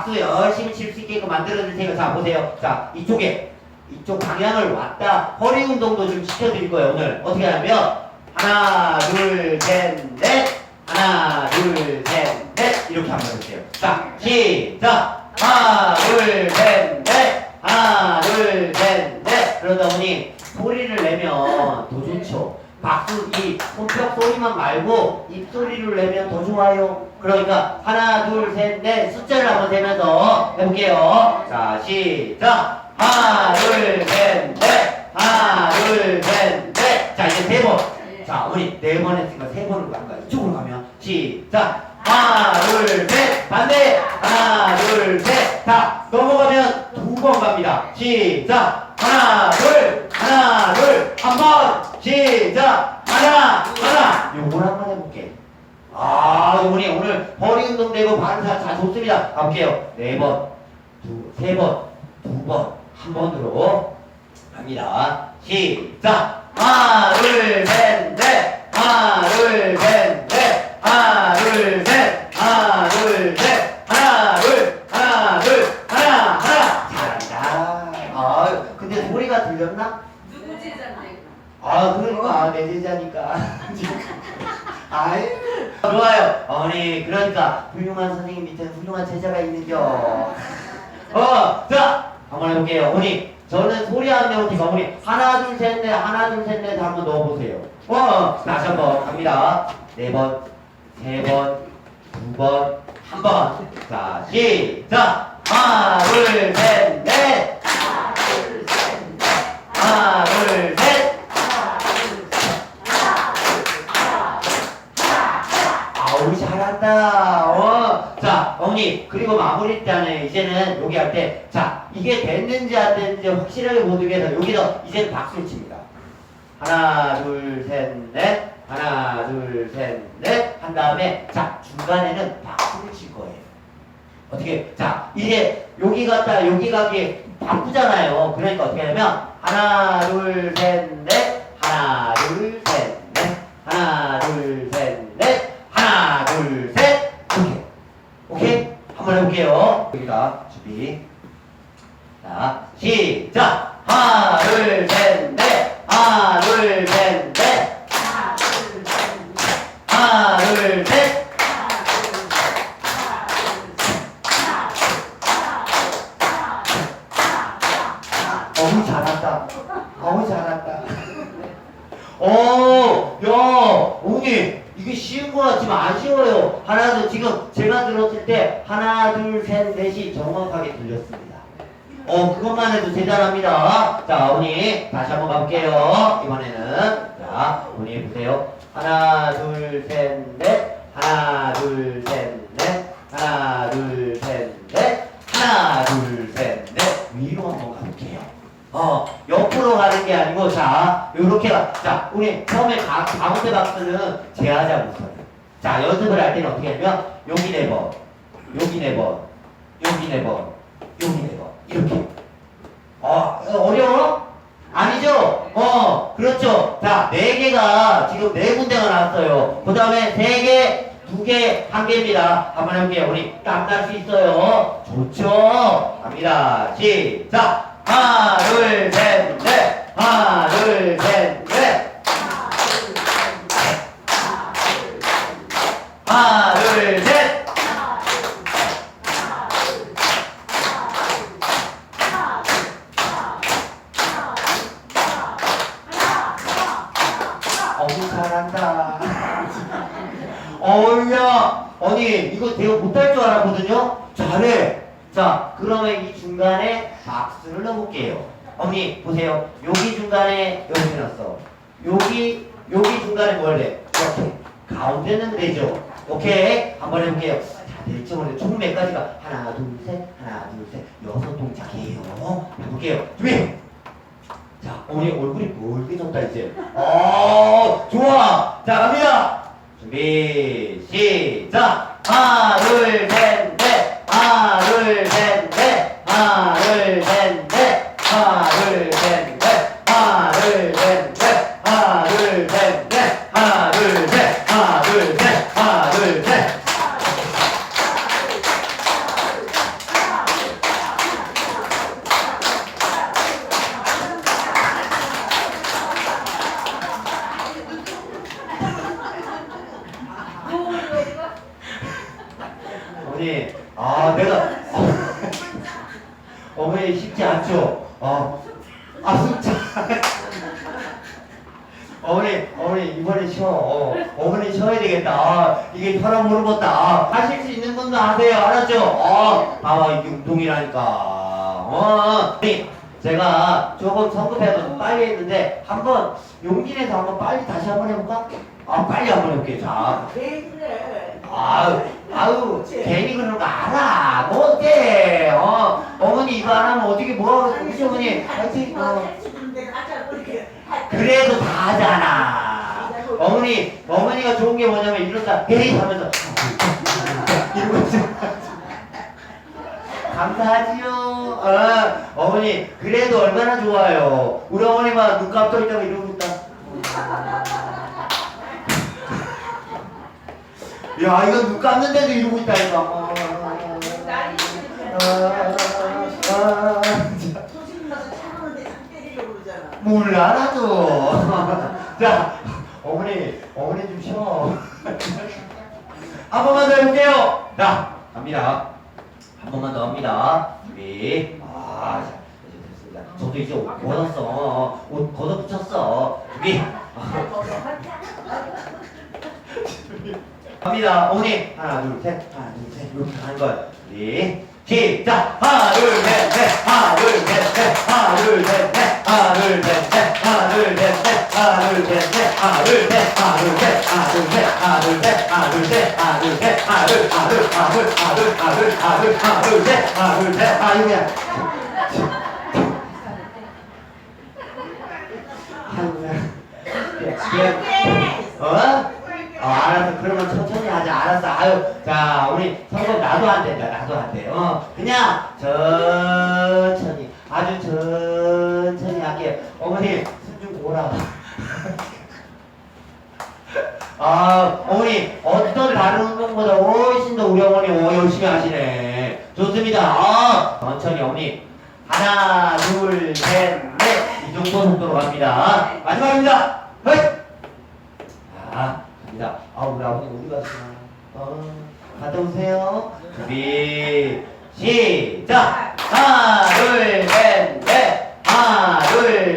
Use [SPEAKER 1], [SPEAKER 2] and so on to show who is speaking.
[SPEAKER 1] 박수 열심히 칠 수 있게끔 만들어주세요. 자, 보세요. 자, 이쪽에, 이쪽 방향을 왔다. 허리 운동도 좀 시켜드릴 거예요, 오늘. 어떻게 하냐면, 하나, 둘, 셋, 넷. 하나, 둘, 셋, 넷. 이렇게 한번 해주세요. 자, 시작. 하나, 둘, 셋, 넷. 하나, 둘, 셋, 넷. 그러다 보니 소리를 내면 더 박수, 이 손뼉 소리만 말고 입소리를 내면 더 좋아요. 그러니까 하나, 둘, 셋, 넷 숫자를 한번 세면서 해볼게요. 자, 시작. 하나, 둘, 셋, 넷. 하나, 둘, 셋, 넷. 자, 이제 세 번. 자, 어머니 네번 했으니까 세 번으로 간 거야. 이쪽으로 가면 시작. 하나, 둘, 셋. 반대. 하나, 둘, 셋. 자, 넘어가면 두 번 갑니다. 시작. 하나, 둘, 하나, 둘. 한 번. 시작. 하나, 하나. 요걸 한번 해볼게. 아, 어머니 오늘 허리 운동 되고 반사 잘 좋습니다. 가볼게요. 네 번, 두, 세 번, 두 번, 한 번으로 갑니다. 시작. 하나, 둘, 셋, 넷. 하나, 둘, 셋, 넷. 하나, 둘, 셋. 하나, 둘, 셋. 하나, 둘, 하나, 둘, 하나, 하나. 잘한다. 아, 근데 소리가 들렸나?
[SPEAKER 2] 누구 제자인데?
[SPEAKER 1] 아, 그러니까 내 제자니까. 아유, 좋아요. 어머니, 그러니까 훌륭한 선생님 밑에 훌륭한 제자가 있는겨. 어, 자, 한번 해볼게요. 어머니, 저는 소리 안 테니까 어머니 하나 둘 셋 넷 하나 둘 셋 넷 한번 넣어보세요. 어, 다시 한번 갑니다. 네 번, 세 번, 두 번, 한 번. 자, 시작. 하나 둘 셋 넷. 하나 둘 셋. 아우 잘한다. 어. 그리고 마무리 때는 이제는 여기 할 때 자 이게 됐는지 안 됐는지 확실하게 보기 위해서 여기서 이제는 박수를 칩니다. 하나 둘 셋 넷. 하나 둘 셋 넷. 한 다음에 자 중간에는 박수를 칠 거예요. 어떻게 자 이제 여기 갔다 여기 가기 바쁘잖아요. 그러니까 어떻게 하냐면 하나 둘 셋 넷. 하나 둘 여기다 준비. 거 같지만 안 쉬워요. 하나, 둘, 지금 제가 들었을 때 하나, 둘, 셋, 넷이 정확하게 들렸습니다. 어, 그것만 해도 대단합니다. 자, 어머니, 다시 한번 가볼게요. 이번에는. 자, 어머니 보세요. 하나, 둘, 셋, 넷. 하나, 둘, 셋, 넷. 하나, 둘, 셋, 넷. 하나, 둘, 셋, 넷. 위로 한번 가볼게요. 어, 옆으로 가는 게 아니고, 자, 요렇게 가. 자, 우리 처음에 가, 가운데 박스는 제하자 우선. 자, 연습을 할 때는 어떻게 하냐면, 여기 네 번, 여기 네 번, 여기 네 번, 여기 네 번. 이렇게. 어, 어려워? 아니죠? 어, 그렇죠. 자, 네 개가 지금 네 군데가 나왔어요. 그 다음에 세 개, 두 개, 한 개입니다. 한번 해볼게요. 우리 땀날 수 있어요. 좋죠? 갑니다. 시작. 하나, 둘, 셋, 넷. 하나, 둘, 셋, 언니 이거 내가 못할 줄 알았거든요. 잘해. 자, 그러면 이 중간에 박스를 넣어볼게요. 어머니 보세요. 여기 중간에 여기 넣었어. 여기 여기 중간에 뭘 해? 이렇게 가운데는 되죠. 오케이, 한번 해볼게요. 자, 될지 모르겠 총 몇 가지가 하나, 둘, 셋, 하나, 둘, 셋, 여섯 동작이에요. 해볼게요. 준비. 자, 어머니 얼굴이 멀개졌다 이제. 어, 좋아. 자, 갑니다. 준비, 시 어머니, 아, 내가, 어머니 쉽지 않죠? 어, 아, 진짜. 어머니, 어머니, 이번에 쉬어. 어, 어머니 쉬어야 되겠다. 아, 이게 혈압 오르겠다. 아, 하실 수 있는 분도 하세요. 알았죠? 어, 아, 이게 운동이라니까. 어, 어머니, 제가 조금 성급해서 빨리 했는데, 한번 용기 내서 한번 빨리 다시 한번 해볼까? 아, 빨리 한번 해볼게. 자,
[SPEAKER 2] 왜 그래?
[SPEAKER 1] 아유, 아유, 거 알아. 뭐? 어, 어머니 이거 안 하면 어떻게 뭐하고, 그치 어머니? 하여튼, 어. 그래도 다 하잖아. 어머니, 어머니가 좋은 게 뭐냐면 이러다 헤이 하면서 이러고 있어. 감사하지요. 어, 어머니, 그래도 얼마나 좋아요. 우리 어머니만 눈 감고 있다가 이러고 있다. 야, 이거 눈 감는데도 이러고 있다니까. 몰라 나도. 자 어머니 어머니 좀 쉬어. 한 번만 더 해볼게요. 자 갑니다. 한 번만 더 합니다. 준비. 아 자, 이제 됐습니다. 저도 이제 옷 걷었어. 옷 걷어붙였어. 준비. 갑니다. 어머니 하나 둘셋. 하나 둘셋. 이렇게 가는 거예요 준비 시작 하나 둘셋넷 하나 둘셋넷 하나 둘셋넷 하나 둘셋넷 하나 둘셋넷 하나 둘셋넷 하나 둘셋 하나 둘셋 하나 둘셋 하나 둘셋 하나 둘셋 하나 둘셋 하나 둘 하나 둘 하나 둘 하나 둘 하나 둘 하나 둘 하나 둘셋 하나 둘셋 아 이거야 어? 어, 알았어. 그러면 천천히 하자. 알았어. 아유, 자, 우리 성공 나도 안 된다. 나도 안 돼. 어, 그냥 천천히, 아주 천천히 할게요. 어머니, 숨좀 고라. 아, 어머니, 어떤 다른 운동보다 훨씬 더 우리 어머니 어, 열심히 하시네. 좋습니다. 아, 천천히 어머니. 하나, 둘, 셋, 넷. 이 정도 속도로 갑니다. 마지막입니다. 헐! 자, 갑니다. 아, 우리 아버님 어디 가시나? 어, 갔다 오세요. 준비, 시작! 하나, 둘, 셋, 넷! 하나, 둘,